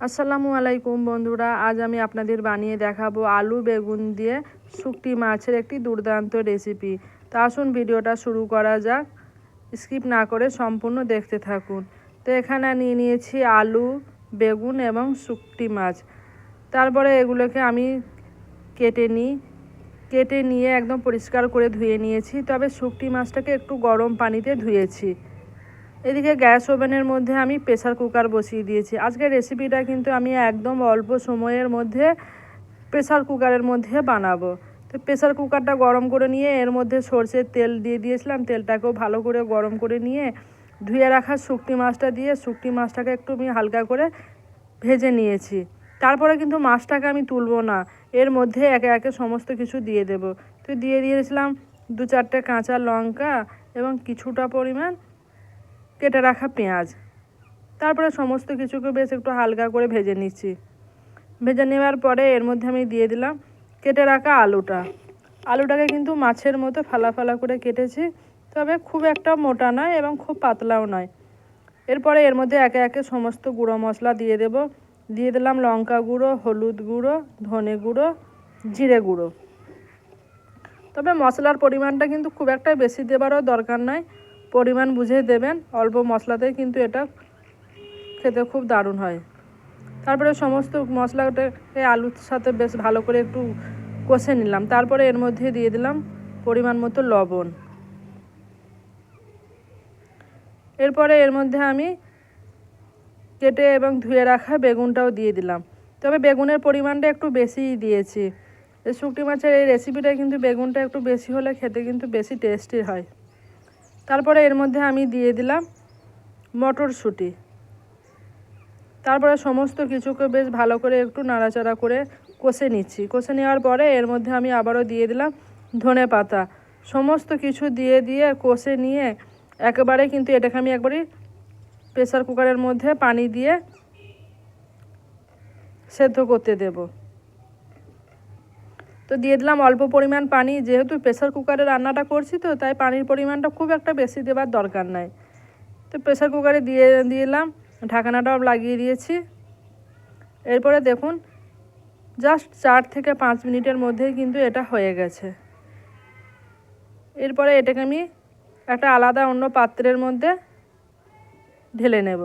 আসসালামু আলাইকুম বন্ধুরা, আজ আমি আপনাদের বানিয়ে দেখাবো আলু বেগুন দিয়ে শুকটি মাছের একটি দুর্দান্ত রেসিপি। তা আসুন ভিডিওটা শুরু করা যাক। স্কিপ না করে সম্পূর্ণ দেখতে থাকুন। তো এখানে নিয়ে নিয়েছি আলু, বেগুন এবং শুকটি মাছ। তারপরে এগুলোকে আমি কেটে নিই। কেটে নিয়ে একদম পরিষ্কার করে ধুয়ে নিয়েছি। তবে শুকটি মাছটাকে একটু গরম পানিতে ধুয়েছি। এদিকে গ্যাস ওভেনের মধ্যে আমি প্রেসার কুকার বসিয়ে দিয়েছি। আজকের রেসিপিটা কিন্তু আমি একদম অল্প সময়ের মধ্যে প্রেসার কুকারের মধ্যে বানাবো। তো প্রেসার কুকারটা গরম করে নিয়ে এর মধ্যে সর্ষের তেল দিয়ে দিয়েছিলাম। তেলটাকেও ভালো করে গরম করে নিয়ে ধুয়ে রাখা শুকটি মাছটা দিয়ে শুকটি মাছটাকে একটু আমি হালকা করে ভেজে নিয়েছি। তারপরে কিন্তু মাছটাকে আমি তুলবো না। এর মধ্যে একে একে সমস্ত কিছু দিয়ে দেব। তো দিয়ে দিয়েছিলাম দু চারটে কাঁচা লঙ্কা এবং কিছুটা পরিমাণ কেটে রাখা পেঁয়াজ। তারপরে সমস্ত কিছুকে বেশ একটু হালকা করে ভেজে নিচ্ছি। ভেজে নেওয়ার পরে এর মধ্যে আমি দিয়ে দিলাম কেটে রাখা আলুটা। আলুটাকে কিন্তু মাছের মতো ফালা ফালা করে কেটেছি, তবে খুব একটা মোটা নয় এবং খুব পাতলাও নয়। এরপরে এর মধ্যে একে একে সমস্ত গুঁড়ো মশলা দিয়ে দেব। দিয়ে দিলাম লঙ্কা গুঁড়ো, হলুদ গুঁড়ো, ধনে গুঁড়ো, জিরে গুঁড়ো। তবে মশলার পরিমাণটা কিন্তু খুব একটা বেশি দেবারও দরকার নয়। পরিমাণ বুঝে দেবেন। অল্প মশলাতেই কিন্তু এটা খেতে খুব দারুণ হয়। তারপরে সমস্ত মশলাটাকে আলুর সাথে বেশ ভালো করে একটু কষে নিলাম। তারপরে এর মধ্যে দিয়ে দিলাম পরিমাণ মতো লবণ। এরপরে এর মধ্যে আমি কেটে এবং ধুয়ে রাখা বেগুনটাও দিয়ে দিলাম। তবে বেগুনের পরিমাণটা একটু বেশিই দিয়েছি। শুকটি মাছের এই রেসিপিটা কিন্তু বেগুনটা একটু বেশি হলে খেতে কিন্তু বেশি টেস্টি হয়। তারপরে এর মধ্যে আমি দিয়ে দিলাম মটরশুঁটি। তারপরে সমস্ত কিছুকে বেশ ভালো করে একটু নাড়াচাড়া করে কষে নিচ্ছি। কষে নেওয়ার পরে এর মধ্যে আমি আবারও দিয়ে দিলাম ধনে পাতা। সমস্ত কিছু দিয়ে দিয়ে কষে নিয়ে একেবারে কিন্তু এটাকে আমি একবারই প্রেসার কুকারের মধ্যে পানি দিয়ে সেদ্ধ করতে দেব। দিয়ে দিলাম অল্প পরিমাণ পানি। যেহেতু প্রেসার কুকারে রান্নাটা করছি তো, তাই পানির পরিমাণটা খুব একটা বেশি দেওয়ার দরকার নাই। তো প্রেসার কুকারে দিয়ে দিলাম, ঢাকনাটাও লাগিয়ে দিয়েছি। এরপরে দেখুন জাস্ট চার থেকে পাঁচ মিনিটের মধ্যেই কিন্তু এটা হয়ে গেছে। এরপরে এটাকে আমি একটা আলাদা অন্য পাত্রের মধ্যে ঢেলে নেব।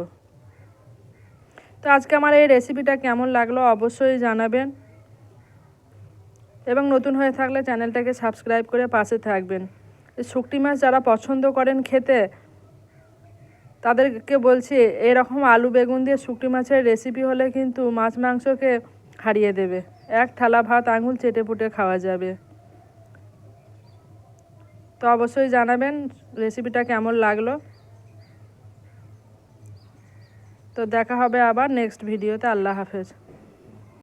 তো আজকে আমার এই রেসিপিটা কেমন লাগল অবশ্যই জানাবেন। এবং নতুন হয়ে থাকলে চ্যানেলটাকে সাবস্ক্রাইব করে পাশে থাকবেন। শুকটি মাছ যারা পছন্দ করেন খেতে, তাদেরকে বলছি, এরকম আলু বেগুন দিয়ে শুকটি মাছের রেসিপি হলে কিন্তু মাছ মাংসকে হারিয়ে দেবে। এক থালা ভাত, আঙুল চেটে পুটে খাওয়া যাবে। তো অবশ্যই জানাবেন রেসিপিটা কেমন লাগল। তো দেখা হবে আবার নেক্সট ভিডিওতে আল্লাহ হাফেজ।